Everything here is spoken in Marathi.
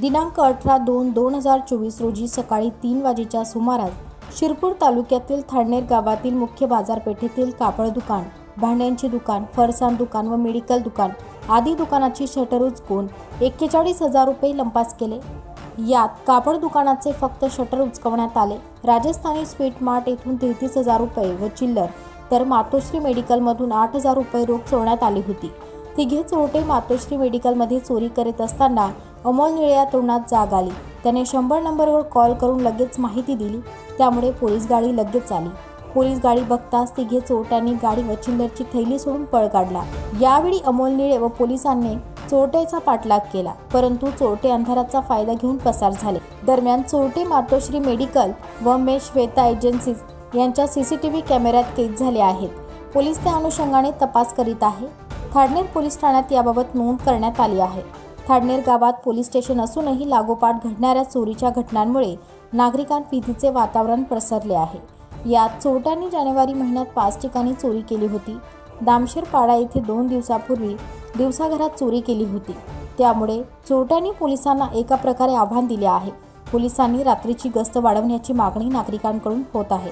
दिनांक अठरा दोन दोन हजार चोवीस रोजी सकाळी तीन वाजेच्या सुमारास शिरपूर तालुक्यातील थाणेर गावातील मुख्य बाजारपेठेतील कापड दुकान भांड्यांचे दुकान फरसाण दुकान व मेडिकल दुकान आदी दुकानाची शटर उचकून एक्केचाळीस हजार रुपये लंपास केले. यात कापड दुकानाचे फक्त शटर उचकवण्यात आले. राजस्थानी स्वीट मार्ट येथून तेहतीस हजार रुपये व चिल्लर तर मातोश्री मेडिकलमधून आठ हजार रुपये रोख चोरण्यात आली होती. तिघे चोरटे मातोश्री मेडिकलमध्ये चोरी करीत असताना अमोल निळ्या तरुणात जाग आली. त्याने शंभर नंबरवर कॉल करून लगेच माहिती दिली. त्यामुळे पोलीस गाडी लगेच आली. पोलीस गाडी बघताच तिघे चोरट्यांनी गाडी व चिल्लरची थैली सोडून पळ काढला. यावेळी अमोल निळे व पोलिसांनी चोरट्याचा पाठलाग केला. परंतु चोरटे अंधाराचा फायदा घेऊन पसार झाले. दरम्यान चोरटे मातोश्री मेडिकल व मे श्वेता एजन्सीज यांच्या सीसीटीव्ही कॅमेऱ्यात कैद झाले आहेत. पोलीस त्या अनुषंगाने तपास करीत आहे. थाडनेर पोलीस ठाण्यात याबाबत नोंद करण्यात आली आहे. खाडनेर गावात पोलीस स्टेशन असूनही लागोपाठ घडणाऱ्या चोरीच्या घटनांमुळे नागरिकांत भीतीचे वातावरण पसरले आहे. यात चोरट्यांनी जानेवारी महिन्यात पाच ठिकाणी चोरी केली होती. दामशेर पाडा येथे दोन दिवसापूर्वी दिवसाघरात चोरी केली होती. त्यामुळे चोरट्यांनी पोलिसांना एका प्रकारे आव्हान दिले आहे. पोलिसांनी रात्रीची गस्त वाढवण्याची मागणी नागरिकांकडून होत आहे.